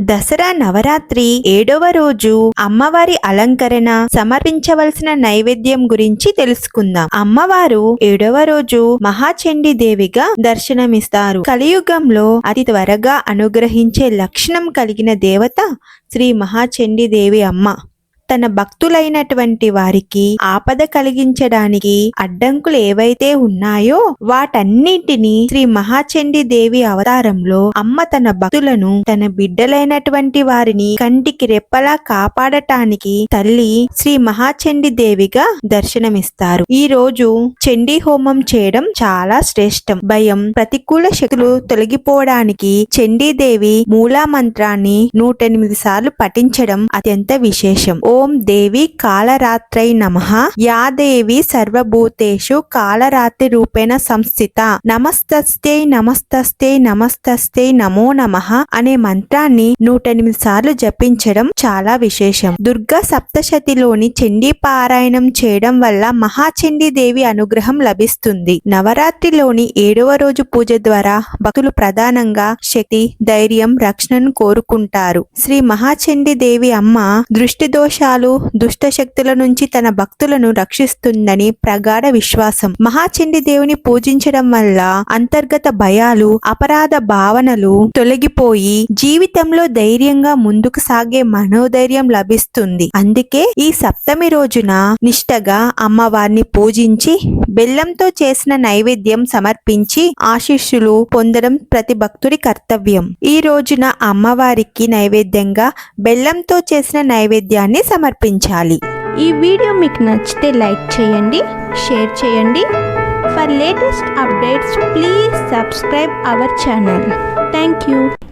దసరా నవరాత్రి ఏడవ రోజు అమ్మవారి అలంకరణ సమర్పించవలసిన నైవేద్యం గురించి తెలుసుకుందాం. అమ్మవారు ఏడవ రోజు మహాచండి దేవిగా దర్శనమిస్తారు. కలియుగంలో అతి త్వరగా అనుగ్రహించే లక్షణం కలిగిన దేవత శ్రీ మహాచండి దేవి అమ్మ. తన భక్తులైనటువంటి వారికి ఆపద కలిగించడానికి అడ్డంకులు ఏవైతే ఉన్నాయో వాటన్నింటినీ శ్రీ మహాచండి దేవి అవతారంలో అమ్మ తన భక్తులను తన బిడ్డలైనటువంటి వారిని కంటికి రెప్పలా కాపాడటానికి తల్లి శ్రీ మహాచండి దేవిగా దర్శనమిస్తారు. ఈ రోజు చండీ హోమం చేయడం చాలా శ్రేష్టం. భయం ప్రతికూల శక్తులు తొలగిపోవడానికి చండీదేవి మూలా మంత్రాన్ని నూట ఎనిమిది సార్లు పఠించడం అత్యంత విశేషం. ఓ ఓం దేవి కాలరాత్రై నమః. యా దేవి సర్వభూతేషు కాలరాత్రి రూపేణ సంస్థిత. నమస్తస్తే నమస్తస్తే నమస్తస్తే నమో నమః అనే మంత్రాన్ని నూట ఎనిమిది సార్లు జపించడం చాలా విశేషం. దుర్గా సప్తశతిలోని చండీ పారాయణం చేయడం వల్ల మహాచండీ దేవి అనుగ్రహం లభిస్తుంది. నవరాత్రిలోని ఏడవ రోజు పూజ ద్వారా భక్తులు ప్రధానంగా శక్తి ధైర్యం రక్షణను కోరుకుంటారు. శ్రీ మహాచండీ దేవి అమ్మ దృష్టి చాలు దుష్ట శక్తుల నుంచి తన భక్తులను రక్షిస్తుందని ప్రగాఢ విశ్వాసం. మహాచండి దేవుని పూజించడం వల్ల అంతర్గత భయాలు అపరాధ భావనలు తొలగిపోయి జీవితంలో ధైర్యంగా ముందుకు సాగే మనోధైర్యం లభిస్తుంది. అందుకే ఈ సప్తమి రోజున నిష్టగా అమ్మవారిని పూజించి బెల్లంతో చేసిన నైవేద్యం సమర్పించి ఆశీస్సులు పొందడం ప్రతి భక్తుడి కర్తవ్యం. ఈ రోజున అమ్మవారికి నైవేద్యంగా బెల్లంతో చేసిన నైవేద్యాన్ని సమర్పించాలి. ఈ వీడియో మీకు నచ్చితే లైక్ చేయండి షేర్ చేయండి. For latest updates please subscribe our channel thank you